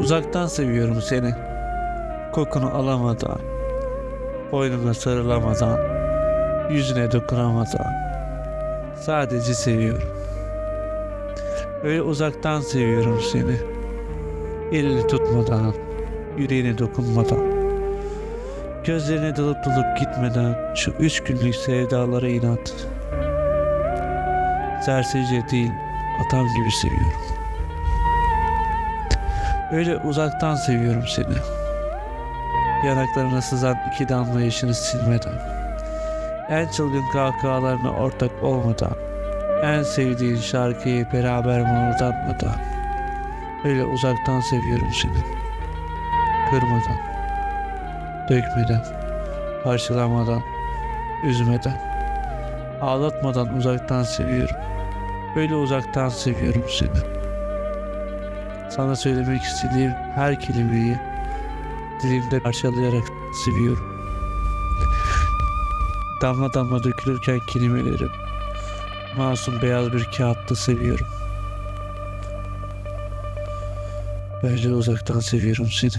Uzaktan seviyorum seni. Kokunu alamadan, boynuna sarılamadan, yüzüne dokunamadan. Sadece seviyorum. Öyle uzaktan seviyorum seni. Elini tutmadan, yüreğine dokunmadan. Gözlerine dalıp dalıp gitmeden şu üç günlük sevdalara inat. Serserice değil, atam gibi seviyorum. Öyle uzaktan seviyorum seni. Yanaklarına sızan iki damla yaşını silmeden. En çılgın kahkahalarına ortak olmadan. En sevdiğin şarkıyı beraber mırıldanmadan. Öyle uzaktan seviyorum seni. Kırmadan. Dökmeden. Parçalamadan. Üzmeden. Ağlatmadan uzaktan seviyorum. Öyle uzaktan seviyorum seni. Sana söylemek istediğim her kelimeyi dilimde parçalayarak seviyorum. Damla damla dökülürken kelimelerim masum beyaz bir kağıtta seviyorum. Böyle uzaktan seviyorum seni.